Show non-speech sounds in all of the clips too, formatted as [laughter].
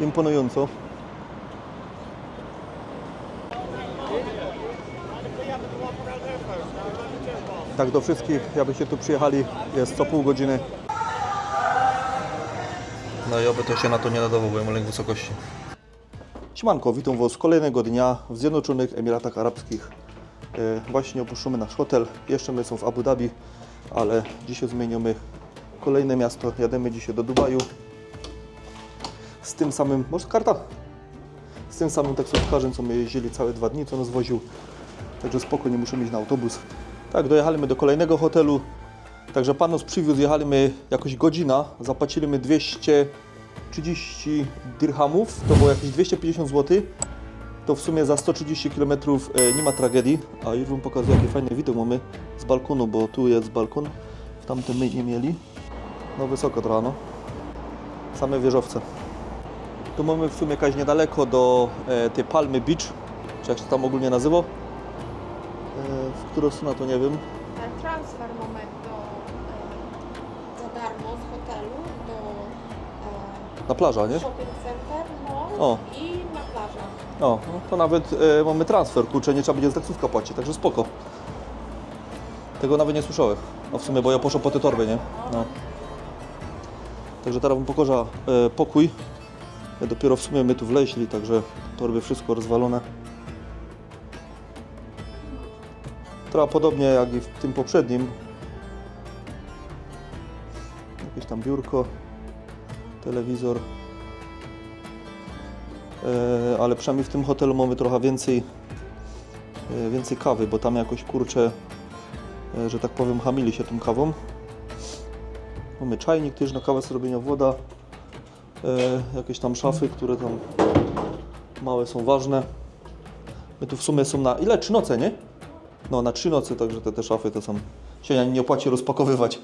Imponująco. Tak do wszystkich, jakbyście tu przyjechali, jest co pół godziny. No i oby to się na to nie nadawało, bo ja mam lęk wysokości. Siemanko, witam Was kolejnego dnia w Zjednoczonych Emiratach Arabskich. E, Właśnie opuszczamy nasz hotel. Jeszcze my są w Abu Dhabi, ale dzisiaj zmienimy kolejne miasto. Jademy dzisiaj do Dubaju. Z tym samym, może karta? Z tym samym taksówkarzem, co my jeździli całe dwa dni, co nas woził. Także spokojnie musimy iść na autobus. Tak, dojechaliśmy do kolejnego hotelu. Także pan nas przywiózł, jechaliśmy jakoś godzina, zapłaciliśmy 230 dirhamów, to było jakieś 250 zł. To w sumie za 130 km nie ma tragedii, a już wam pokazuję jaki fajny widok mamy z balkonu, bo tu jest balkon, w tamtym my nie mieli. No wysoko trochę, no. Same wieżowce. Tu mamy w sumie jakaś niedaleko do e, tej Palmy Beach, czy jak się tam ogólnie nazywa. E, w którą stronę to nie wiem. Ten transfer mamy do, e, za darmo z hotelu do Na plaża, e, nie? shopping center mall O. i na plażę. O, no to nawet e, mamy transfer, kurczę, nie trzeba będzie za taksówka płacić, także spoko. Tego nawet nie słyszałem. No w sumie, bo ja poszedł po te torby, nie? No. Także teraz wam pokorza e, pokój. Ja dopiero w sumie my tu wleźli, także torby wszystko rozwalone. Trochę podobnie jak i w tym poprzednim. Jakieś tam biurko, telewizor. E, ale przynajmniej w tym hotelu mamy trochę więcej, e, więcej kawy, bo tam jakoś kurczę, e, że tak powiem, hamili się tą kawą. Mamy czajnik też na kawę z robienia woda, e, jakieś tam szafy, które tam małe są ważne. My tu w sumie są na ile? Trzy noce, nie? No na trzy noce, także te, te szafy to są, się nie opłaci rozpakowywać.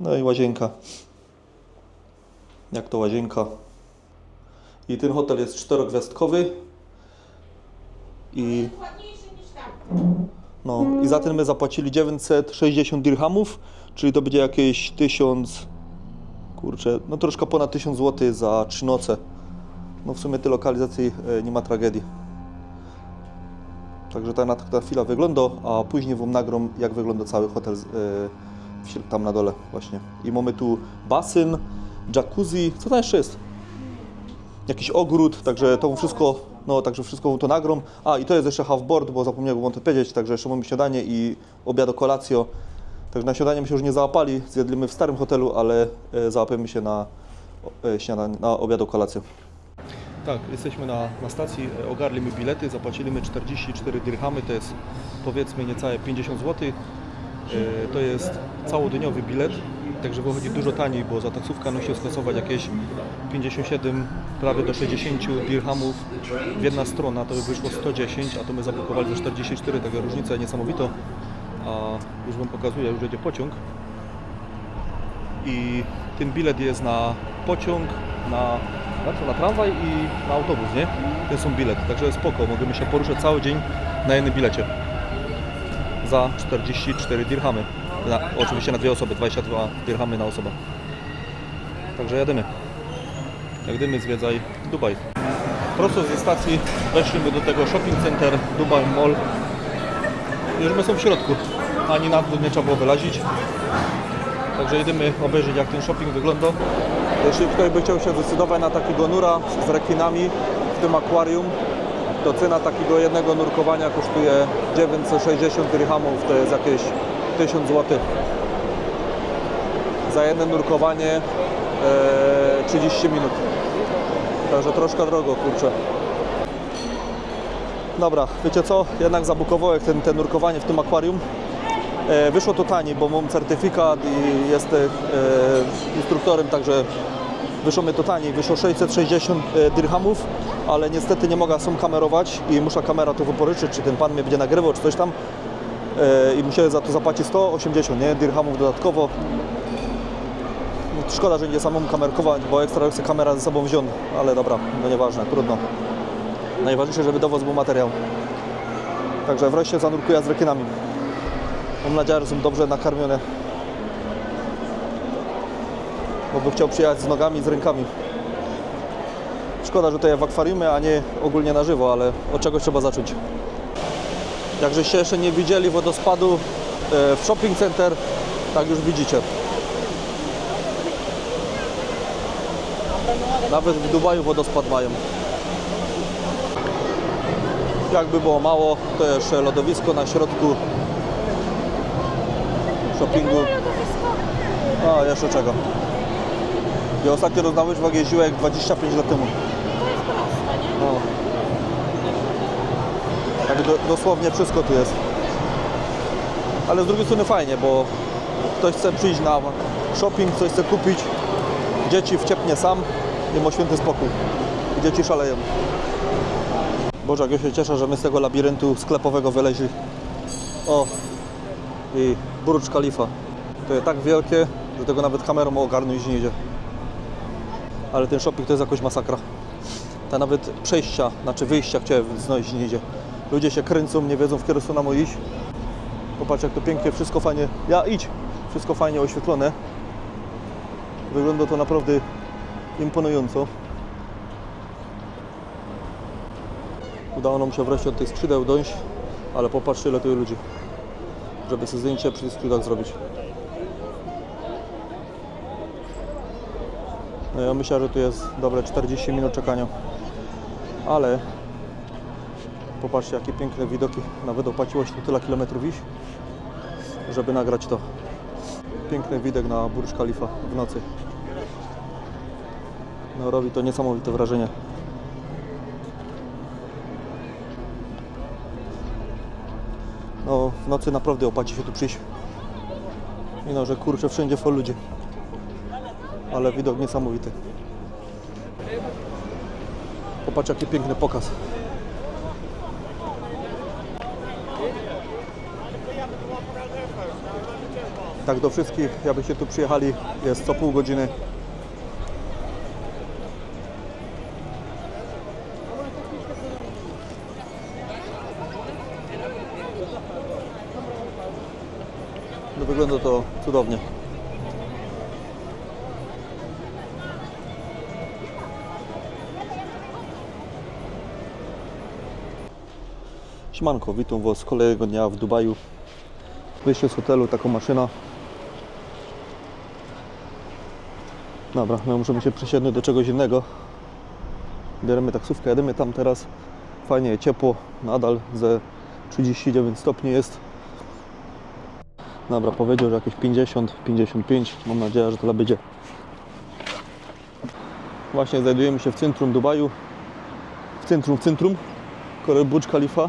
No i łazienka. Jak to łazienka? I ten hotel jest czterogwiazdkowy. I, no, I za ten my zapłacili 960 dirhamów, czyli to będzie jakieś 1000, kurczę, no troszkę ponad 1000 zł za 3 noce. No w sumie tej lokalizacji e, nie ma tragedii. Także tak na ta chwila wygląda, a później wam nagrom jak wygląda cały hotel środ- tam na dole właśnie. I mamy tu basen, jacuzzi, co tam jeszcze jest? jakiś ogród, także to wszystko, no także wszystko to nagrom. A i to jest jeszcze half-board, bo zapomniałem wam to powiedzieć, także jeszcze mamy śniadanie i obiad kolacjo. Także na śniadanie my się już nie załapali, zjedliśmy w starym hotelu, ale e, załapiemy się na e, śniadanie, na obiad kolację. Tak, jesteśmy na, na stacji, e, ogarliśmy bilety, zapłaciliśmy 44 dirhamy, to jest powiedzmy niecałe 50 zł. E, To jest całodniowy bilet, także wychodzi dużo taniej, bo za taksówkę musi skasować jakieś 57, prawie do 60 dirhamów w jedna strona, to by wyszło 110, a to my zabukowali za 44, taka różnica niesamowita. A już Wam pokazuję, już jedzie pociąg i ten bilet jest na pociąg, na, na, co, na tramwaj i na autobus, nie? Ten są bilet, także spoko, możemy się poruszać cały dzień na jednym bilecie za 44 dirhamy. Na, oczywiście na dwie osoby, 22 dirhamy na osobę. Także jedymy. Jak dymy zwiedzaj Dubaj. Prosto ze stacji weszliśmy do tego shopping center Dubai Mall. Już my są w środku. Ani na dół nie trzeba było wylazić. Także jedymy obejrzeć jak ten shopping wygląda. Jeśli ktoś by chciał się zdecydować na takiego nura z rekinami w tym akwarium, to cena takiego jednego nurkowania kosztuje 960 dirhamów, to jest jakieś 1000 zł. Za jedno nurkowanie e, 30 minut. Także troszkę drogo, kurczę. Dobra, wiecie co? Jednak zabukowałem ten, ten nurkowanie w tym akwarium. E, wyszło to taniej, bo mam certyfikat i jestem e, instruktorem, także wyszło mi to taniej. Wyszło 660 e, dirhamów, ale niestety nie mogę sam kamerować i muszę kamera to wyporyczyć, czy ten pan mnie będzie nagrywał, czy coś tam. E, I musiałem za to zapłacić 180 nie? dirhamów dodatkowo. Szkoda, że nie samą kamerkować, bo ekstra kamera ze sobą wziąć, ale dobra, no nieważne, trudno. Najważniejsze, żeby dowoz był materiał. Także wreszcie zanurkuję z rekinami. Mam nadzieję, że są dobrze nakarmione. Bo bym chciał przyjechać z nogami z rękami. Szkoda, że to jest w akwariumie, a nie ogólnie na żywo, ale od czegoś trzeba zacząć. Jak żeście jeszcze nie widzieli wodospadu e, w shopping center, tak już widzicie. Nawet w Dubaju wodospad mają. Jakby było mało, to jeszcze lodowisko na środku shoppingu. A, jeszcze czego. Ja ostatnio łyżwach jeździłem jak 25 lat temu. No. Tak do, dosłownie wszystko tu jest. Ale z drugiej strony fajnie, bo ktoś chce przyjść na shopping, coś chce kupić, dzieci wciepnie sam i ma święty spokój. Dzieci szaleją. Boże, jak ja się cieszę, że my z tego labiryntu sklepowego wyleźli. O! I Burcz Khalifa. To jest tak wielkie, że tego nawet kamerą ogarnąć nie idzie. Ale ten shopping to jest jakoś masakra. Ta nawet przejścia, znaczy wyjścia chciałem znaleźć nie idzie. Ludzie się kręcą, nie wiedzą w którą stronę mają iść. Popatrz jak to pięknie, wszystko fajnie. Ja idź! Wszystko fajnie oświetlone. Wygląda to naprawdę imponująco. Udało nam się wreszcie od tych skrzydeł dojść, ale popatrzcie ile tu ludzi, żeby sobie zdjęcie przy tych skrzydłach zrobić. No ja myślę, że tu jest dobre 40 minut czekania. Ale popatrzcie jakie piękne widoki. Nawet opłaciło się tu tyle kilometrów iść, żeby nagrać to. Piękny widok na Burj Khalifa w nocy. No robi to niesamowite wrażenie. No w nocy naprawdę opłaci się tu przyjść. Mimo, że kurczę wszędzie są ludzie. Ale widok niesamowity. Popatrz jaki piękny pokaz. Tak do wszystkich, jakbyście tu przyjechali, jest co pół godziny. Wygląda to cudownie. Siemanko, witam Was kolejnego dnia w Dubaju. Wyjście z hotelu, taką maszyna. Dobra, my możemy się przesiednąć do czegoś innego. Bierzemy taksówkę, jedziemy tam teraz. Fajnie, ciepło, nadal ze 39 stopni jest. Dobra, powiedział, że jakieś 50, 55. Mam nadzieję, że tyle będzie. Właśnie znajdujemy się w centrum Dubaju. W centrum, w centrum. Koło Burj Khalifa.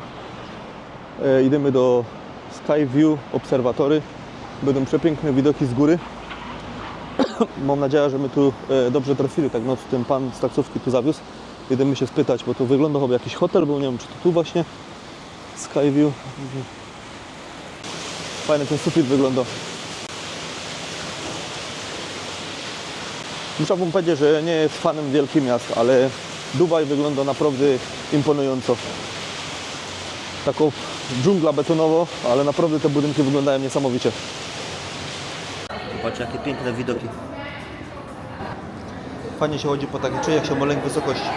E, idziemy do Sky View Obserwatory. Będą przepiękne widoki z góry. [coughs] Mam nadzieję, że my tu e, dobrze trafili. Tak noc ten pan z taksówki tu zawiózł. Jedziemy się spytać, bo tu wygląda chyba jakiś hotel, bo nie wiem czy to tu właśnie Sky View. Fajny ten sufit wygląda. Muszę wam powiedzieć, że nie jest fanem wielkich miast, ale Dubaj wygląda naprawdę imponująco. Taką dżungla betonowo, ale naprawdę te budynki wyglądają niesamowicie. Patrzcie jakie piękne widoki. Fajnie się chodzi po takich czyjach się ma lęk wysokości.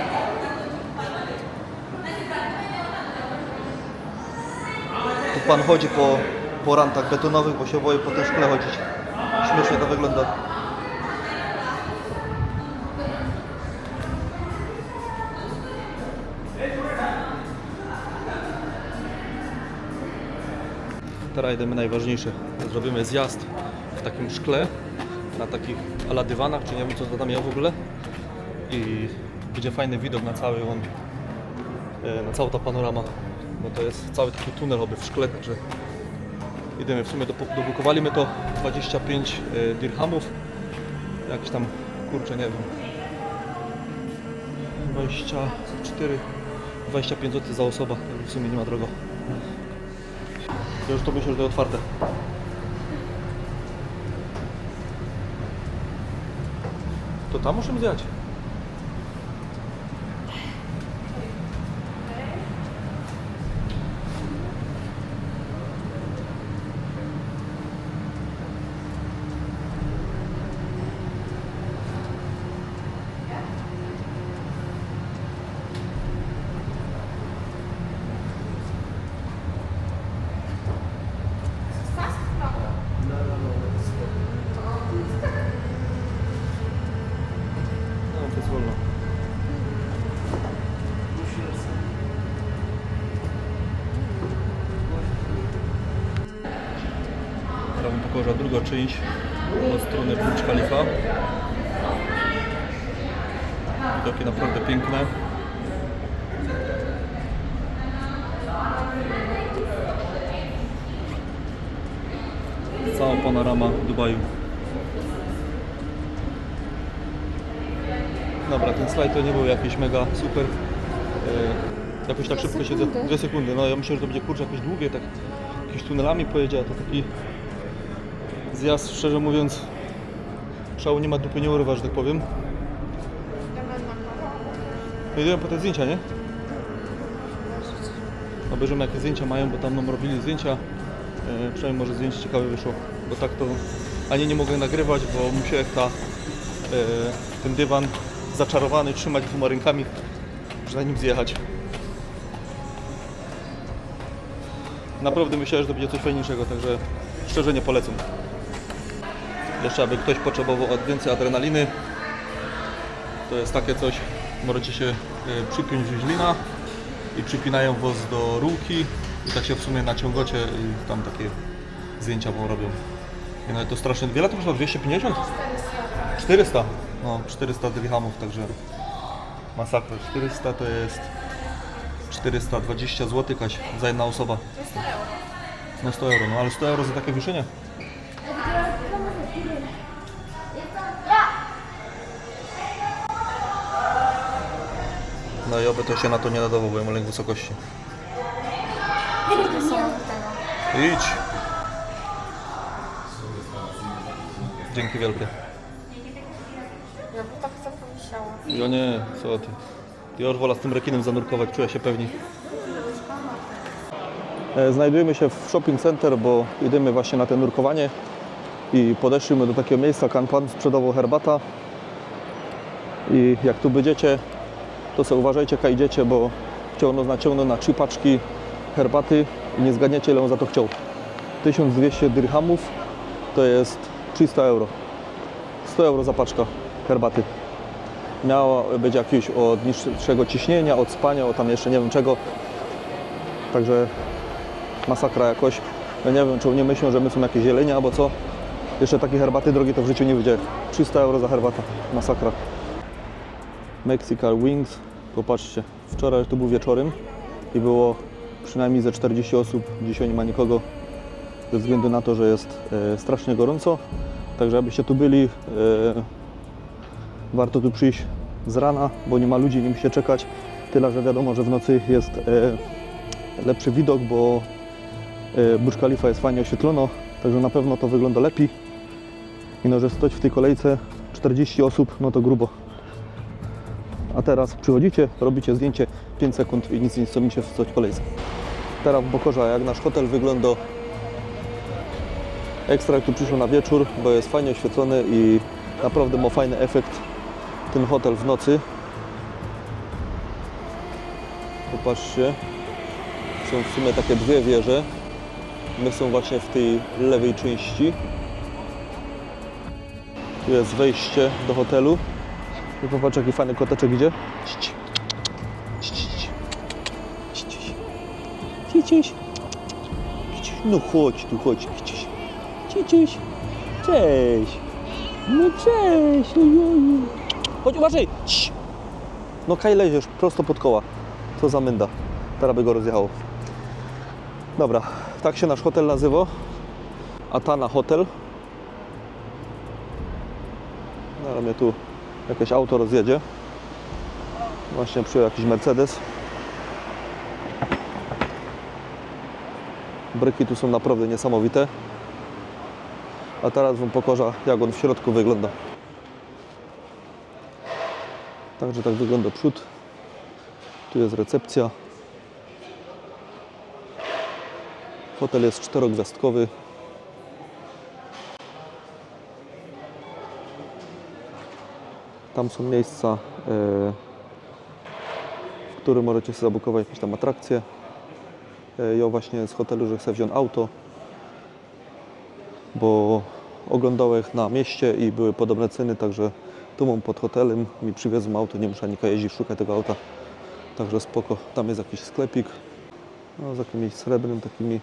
Tu pan chodzi po, po rantach betonowych, bo się boi po tym szkle chodzić. Śmiesznie to wygląda. Teraz jedziemy najważniejsze. Zrobimy zjazd w takim szkle, na takich ala dywanach, czy nie wiem co to tam jest w ogóle. I będzie fajny widok na cały on, e, na całą ta panorama, bo to jest cały taki tunel oby w szkle, także jedziemy. W sumie dopu- dobukowali my to 25 e, dirhamów, jakieś tam, kurczę, nie wiem, 24, 25 zł za osobę, także w sumie nie ma drogo. Już to myślę, że to otwarte. To tam musimy zjechać. Pokażę druga część od strony Burj Khalifa. Widoki naprawdę piękne. Cała panorama Dubaju. Dobra, ten slajd to nie był jakiś mega super. E, jakoś tak szybko siedzę. Dwie sekundy. No ja myślę, że to będzie kurczę jakieś długie, tak jakieś tunelami pojedzie, a to taki zjazd, szczerze mówiąc, szału nie ma dupy nie urywa, że tak powiem. Idziemy po te zdjęcia, nie? Obejrzymy jakie zdjęcia mają, bo tam nam robili zdjęcia. E, przynajmniej może zdjęcie ciekawe wyszło, bo tak to ani nie mogę nagrywać, bo musiałem ta, e, ten dywan zaczarowany trzymać dwoma rękami, żeby na nim zjechać. Naprawdę myślałem, że to będzie coś fajniejszego, także szczerze nie polecam. Jeszcze aby ktoś potrzebował więcej adrenaliny, to jest takie coś, możecie się e, przypiąć do źlina i przypinają was do rurki i tak się w sumie naciągocie i tam takie zdjęcia wam robią. I no to strasznie, wiele to kosztowało? 250? 400? No, 400 dirhamów, także masakra. 400 to jest 420 zł Kaś, za jedna osoba. No 100 euro, no ale 100 euro za takie wieszenie? No i oby to się na to nie nadawało, bo ja mam lęk wysokości. Idź! Dzięki wielkie. Ja bym tak sobie pomyślała. Ja nie, co ty. Już wolę z tym rekinem zanurkować, czuję się pewni. E, Znajdujemy się w shopping center, bo idziemy właśnie na te nurkowanie i podeszliśmy do takiego miejsca, kan pan sprzedawał herbata i jak tu będziecie, to sobie uważajcie, jak idziecie, bo chciał nas naciągnąć na trzy paczki herbaty i nie zgadniecie, ile on za to chciał. 1200 dirhamów to jest 300 euro. 100 euro za paczka herbaty miało być jakieś od niższego ciśnienia, od spania, od tam jeszcze nie wiem czego. Także masakra jakoś. Ja nie wiem, czy oni myślą, że my są jakieś zielenie albo co. Jeszcze takie herbaty drogie to w życiu nie widziałem. 300 euro za herbata. Masakra. Mexican Wings. Popatrzcie, wczoraj to był wieczorem i było przynajmniej ze 40 osób. Dzisiaj nie ma nikogo ze względu na to, że jest e, strasznie gorąco. Także abyście tu byli, e, warto tu przyjść z rana, bo nie ma ludzi, nie musi czekać. Tyle, że wiadomo, że w nocy jest e, lepszy widok, bo e, Burj Khalifa jest fajnie oświetlono, także na pewno to wygląda lepiej. No, że stać w tej kolejce 40 osób, no to grubo. A teraz przychodzicie, robicie zdjęcie 5 sekund i nic nie stoicie w stać w kolejce. Teraz pokorza, jak nasz hotel wygląda. Ekstra tu przyszło na wieczór, bo jest fajnie oświetlony i naprawdę ma fajny efekt ten hotel w nocy. Popatrzcie, są w sumie takie dwie wieże. My są właśnie w tej lewej części. Tu jest wejście do hotelu. I popatrz jaki fajny koteczek idzie. Cici. Cici. Cici. Cici. Cici. No chodź tu, chodź. Cici. Cici. Cześć. No cześć. Ojoju. Chodź, uważaj! No kaj leziesz prosto pod koła. Co za mynda. Teraz by go rozjechało. Dobra, tak się nasz hotel nazywa. Atana Hotel. Zaraz mnie tu jakieś auto rozjedzie. Właśnie przyjął jakiś Mercedes. Bryki tu są naprawdę niesamowite. A teraz Wam pokorza, jak on w środku wygląda. Także tak wygląda przód. Tu jest recepcja. Hotel jest czterogwiazdkowy. Tam są miejsca, e, w których możecie sobie zabukować jakieś tam atrakcje. E, Ja właśnie z hotelu, że chcę wziąć auto, bo oglądałem ich na mieście i były podobne ceny, także Tu mam pod hotelem, mi przywiozą auto, nie muszę nikać jeździć, szukać tego auta. Także spoko. Tam jest jakiś sklepik no, z jakimiś srebrem, takimi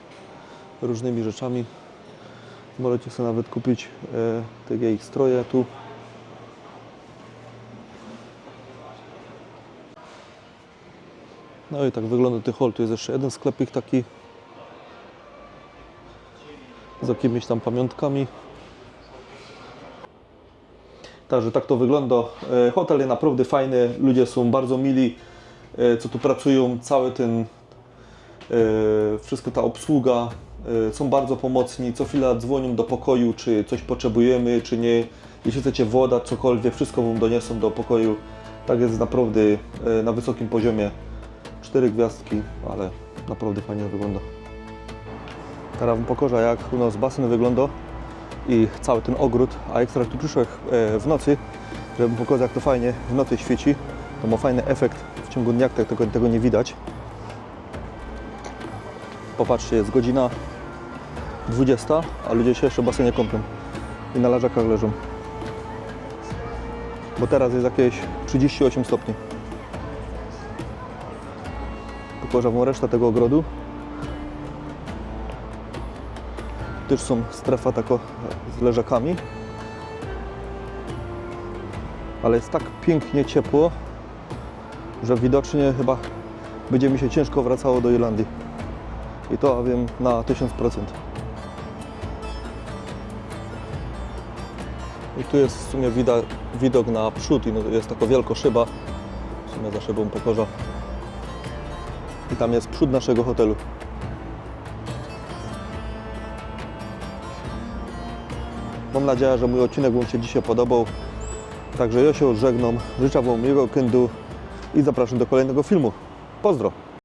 różnymi rzeczami. Możecie sobie nawet kupić e, te ich stroje tu. No i tak wygląda tych hol. Tu jest jeszcze jeden sklepik taki z jakimiś tam pamiątkami. Także tak to wygląda. E, Hotel jest naprawdę fajny, ludzie są bardzo mili, e, co tu pracują, cały ten, e, wszystko ta obsługa, są bardzo pomocni, co chwila dzwonią do pokoju, czy coś potrzebujemy, czy nie. Jeśli chcecie woda, cokolwiek, wszystko Wam doniosą do pokoju. Tak jest naprawdę na wysokim poziomie. Cztery gwiazdki, ale naprawdę fajnie wygląda. Teraz Wam pokażę jak u nas basen wygląda i cały ten ogród, a ekstra tu przyszedł e, w nocy, żeby pokazać jak to fajnie w nocy świeci. To ma fajny efekt, w ciągu dnia tak tego, tego nie widać. Popatrzcie, jest godzina 20, a ludzie się jeszcze w basenie kąpią i na leżakach leżą. Bo teraz jest jakieś 38 stopni. Wam resztę tego ogrodu. Też są strefa tako z leżakami. Ale jest tak pięknie ciepło, że widocznie chyba będzie mi się ciężko wracało do Irlandii. I to wiem na 1000%. I tu jest w sumie widok, widok na przód i no, jest taka wielka szyba. W sumie za szybą pokorza. I tam jest przód naszego hotelu. Mam nadzieję, że mój odcinek Wam się dzisiaj podobał. Także ja się żegnam, życzę Wam miłego weekendu i zapraszam do kolejnego filmu. Pozdro!